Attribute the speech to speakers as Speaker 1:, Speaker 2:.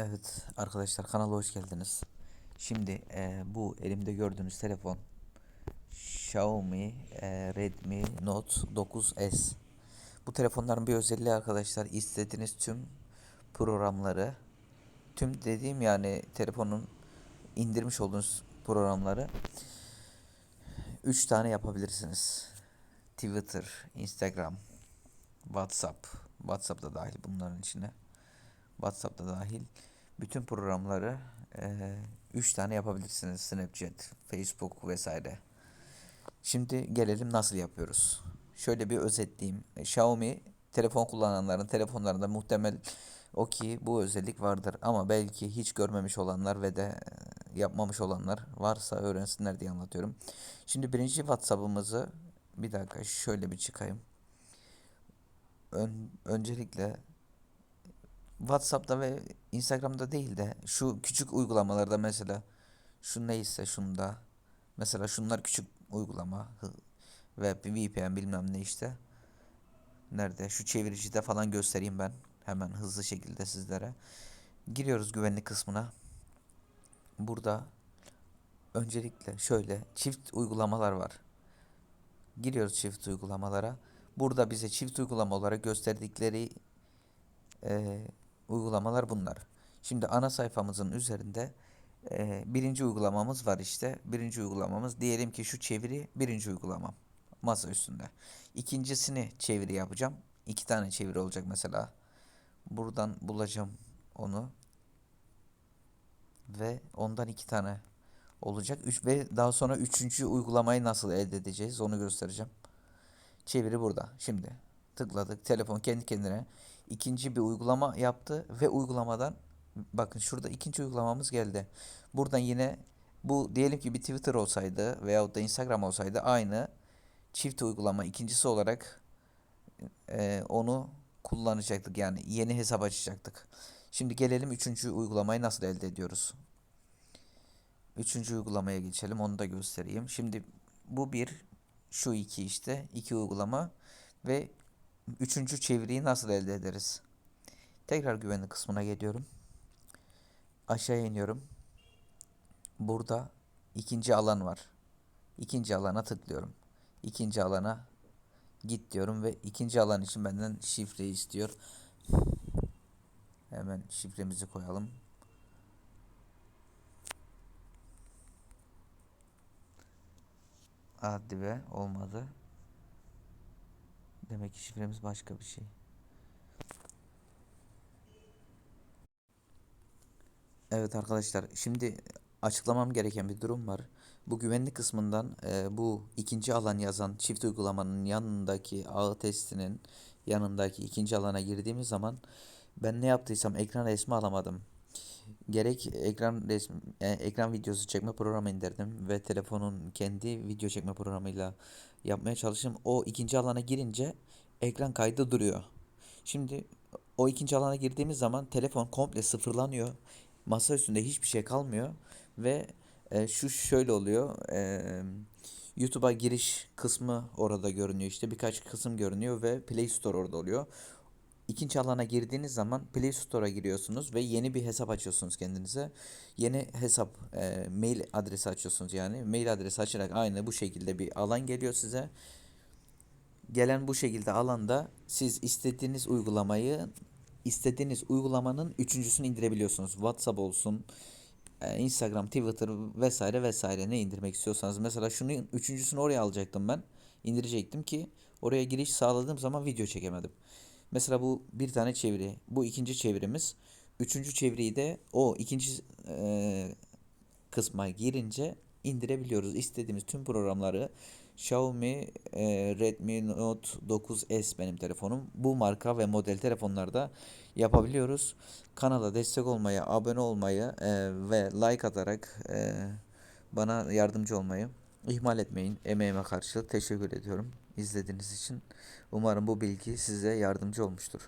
Speaker 1: Evet arkadaşlar kanala hoş geldiniz. Şimdi e, bu elimde gördüğünüz telefon Xiaomi e, Redmi Note 9S. Bu telefonların bir özelliği arkadaşlar istediğiniz tüm programları tüm dediğim yani telefonun indirmiş olduğunuz programları 3 tane yapabilirsiniz. Twitter, Instagram, WhatsApp, WhatsApp da dahil bunların içine. WhatsApp da dahil bütün programları 3 tane yapabilirsiniz. Snapchat, Facebook vesaire. Şimdi gelelim nasıl yapıyoruz. Şöyle bir özetleyeyim. E, Xiaomi telefon kullananların telefonlarında muhtemel o ki bu özellik vardır. Ama belki hiç görmemiş olanlar ve de e, yapmamış olanlar varsa öğrensinler diye anlatıyorum. Şimdi birinci WhatsApp'ımızı bir dakika şöyle bir çıkayım. Ön, öncelikle WhatsApp'ta ve Instagram'da değil de şu küçük uygulamalarda mesela şu neyse şunda mesela şunlar küçük uygulama web VPN bilmem ne işte. Nerede? Şu çeviricide falan göstereyim ben hemen hızlı şekilde sizlere. Giriyoruz güvenlik kısmına. Burada öncelikle şöyle çift uygulamalar var. Giriyoruz çift uygulamalara. Burada bize çift uygulama olarak gösterdikleri e, uygulamalar bunlar. Şimdi ana sayfamızın üzerinde e, birinci uygulamamız var işte. Birinci uygulamamız diyelim ki şu çeviri birinci uygulamam masa üstünde. İkincisini çeviri yapacağım. İki tane çeviri olacak mesela. Buradan bulacağım onu. Ve ondan iki tane olacak. Üç, ve daha sonra üçüncü uygulamayı nasıl elde edeceğiz onu göstereceğim. Çeviri burada. Şimdi tıkladık. Telefon kendi kendine ikinci bir uygulama yaptı ve uygulamadan bakın şurada ikinci uygulamamız geldi. Buradan yine bu diyelim ki bir Twitter olsaydı veyahut da Instagram olsaydı aynı çift uygulama ikincisi olarak e, onu kullanacaktık. Yani yeni hesap açacaktık. Şimdi gelelim üçüncü uygulamayı nasıl elde ediyoruz. Üçüncü uygulamaya geçelim. Onu da göstereyim. Şimdi bu bir, şu iki işte. iki uygulama ve üçüncü çeviriyi nasıl elde ederiz? Tekrar güvenlik kısmına geliyorum. Aşağı iniyorum. Burada ikinci alan var. İkinci alana tıklıyorum. İkinci alana git diyorum ve ikinci alan için benden şifreyi istiyor. Hemen şifremizi koyalım. Hadi be olmadı. Demek ki şifremiz başka bir şey. Evet arkadaşlar şimdi açıklamam gereken bir durum var. Bu güvenlik kısmından e, bu ikinci alan yazan çift uygulamanın yanındaki ağ testinin yanındaki ikinci alana girdiğimiz zaman ben ne yaptıysam ekran resmi alamadım. Gerek ekran resmi, ekran videosu çekme programı indirdim ve telefonun kendi video çekme programıyla yapmaya çalıştım. O ikinci alana girince ekran kaydı duruyor. Şimdi o ikinci alana girdiğimiz zaman telefon komple sıfırlanıyor. Masa üstünde hiçbir şey kalmıyor ve e, şu şöyle oluyor. E, YouTube'a giriş kısmı orada görünüyor işte birkaç kısım görünüyor ve Play Store orada oluyor. İkinci alana girdiğiniz zaman Play Store'a giriyorsunuz ve yeni bir hesap açıyorsunuz kendinize. Yeni hesap e, mail adresi açıyorsunuz yani. Mail adresi açarak aynı bu şekilde bir alan geliyor size. Gelen bu şekilde alanda siz istediğiniz uygulamayı istediğiniz uygulamanın üçüncüsünü indirebiliyorsunuz. WhatsApp olsun, e, Instagram, Twitter vesaire vesaire ne indirmek istiyorsanız. Mesela şunun üçüncüsünü oraya alacaktım ben. indirecektim ki oraya giriş sağladığım zaman video çekemedim. Mesela bu bir tane çeviri. Bu ikinci çevirimiz. Üçüncü çeviriyi de o ikinci e, kısma girince indirebiliyoruz. İstediğimiz tüm programları Xiaomi e, Redmi Note 9S benim telefonum. Bu marka ve model telefonlarda yapabiliyoruz. Kanala destek olmayı, abone olmayı e, ve like atarak e, bana yardımcı olmayı ihmal etmeyin. Emeğime karşılık teşekkür ediyorum izlediğiniz için. Umarım bu bilgi size yardımcı olmuştur.